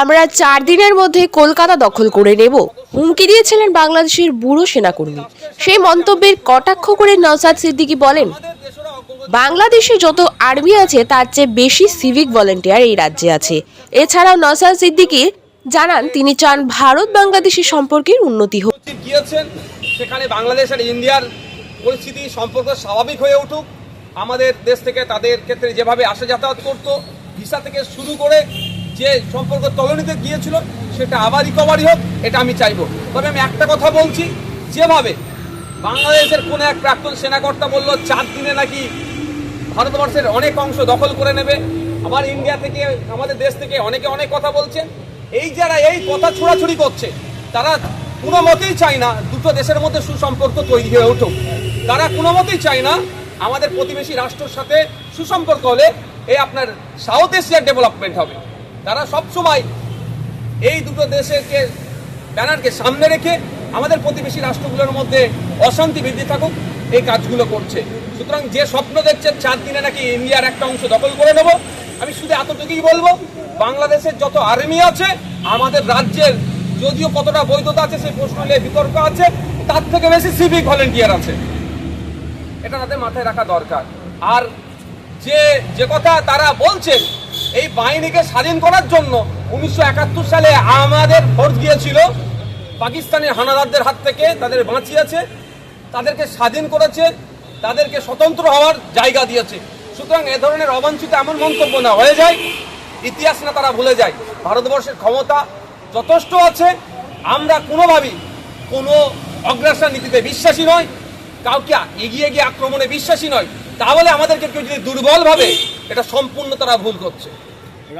আমরা চার দিনের মধ্যে কলকাতা দখল করে নেব। হুমকি দিয়েছিলেন বাংলাদেশের বুড়ো সেনাকর্মী। সেই মন্তব্যের কটাক্ষ করে নওসাদ সিদ্দিকী বলেন, বাংলাদেশে যত আর্মি আছে, তার চেয়ে বেশি সিভিক ভলেন্টিয়ার এই রাজ্যে আছে। এছাড়াও নওসাদ সিদ্দিকী জানান, তিনি চান ভারত বাংলাদেশের সম্পর্কের উন্নতি হোক। গিয়েছেন, সেখানে বাংলাদেশ আর ইন্ডিয়ার পরিস্থিতি সম্পর্ক স্বাভাবিক হয়ে উঠুক। আমাদের দেশ থেকে তাদের ক্ষেত্রে যেভাবে আসা যাতায়াত করতো, ভিসা থেকে শুরু করে যে সম্পর্ক তলনিতে গিয়েছিল, সেটা আবার রিকভারি হোক, এটা আমি চাইব। তবে আমি একটা কথা বলছি, যেভাবে বাংলাদেশের কোনো এক প্রাক্তন সেনাকর্তা বলল চার দিনে নাকি ভারতবর্ষের অনেক অংশ দখল করে নেবে, আবার ইন্ডিয়া থেকে, আমাদের দেশ থেকে অনেকে অনেক কথা বলছেন এই যারা এই কথা ছোড়াছুড়ি করছে, তারা কোনো মতেই চায় না দুটো দেশের মধ্যে সুসম্পর্ক তৈরি হয়ে উঠুক। তারা কোনো মতেই চায় না আমাদের প্রতিবেশী রাষ্ট্রের সাথে সুসম্পর্ক হলে, এই আপনার সাউথ এশিয়ার ডেভেলপমেন্ট হবে। তারা সবসময় এই দুটো দেশেরকে, ব্যানারকে সামনে রেখে আমাদের প্রতিবেশী রাষ্ট্রগুলোর মধ্যে অশান্তি বৃদ্ধি থাকুক, এই কাজগুলো করছে। সুতরাং যে স্বপ্ন দেখছেন চার দিনে নাকি ইন্ডিয়ার একটা অংশ দখল করে নেব, আমি শুধু এতটুকুই বলব, বাংলাদেশের যত আর্মি আছে, আমাদের রাজ্যের যদিও কতটা বৈধতা আছে, সেই প্রশ্ন নিয়ে বিতর্ক আছে, তার থেকে বেশি সিভিক ভলেন্টিয়ার আছে। এটা তাদের মাথায় রাখা দরকার। আর যে যে কথা তারা বলছেন এই বাহিনীকে স্বাধীন করার জন্য উনিশশো একাত্তর সালে আমাদের ফোর্স গিয়েছিল। পাকিস্তানের হানাদারদের হাত থেকে তাদের বাঁচিয়েছে, তাদেরকে স্বাধীন করেছে, তাদেরকে স্বতন্ত্র হওয়ার জায়গা দিয়েছে। সুতরাং এ ধরনের অবাঞ্ছিত এমন মন্তব্য না হয়ে যায়, ইতিহাস না তারা ভুলে যায়। ভারতবর্ষের ক্ষমতা যথেষ্ট আছে, আমরা কোনোভাবেই কোনো অগ্রাসন নীতিতে বিশ্বাসী নয় কাউকে এগিয়ে গিয়ে আক্রমণে বিশ্বাসী নয় তাহলে আমাদেরকে কেউ যদি দুর্বল ভাবে এটা সম্পূর্ণ তারা ভুল করছে।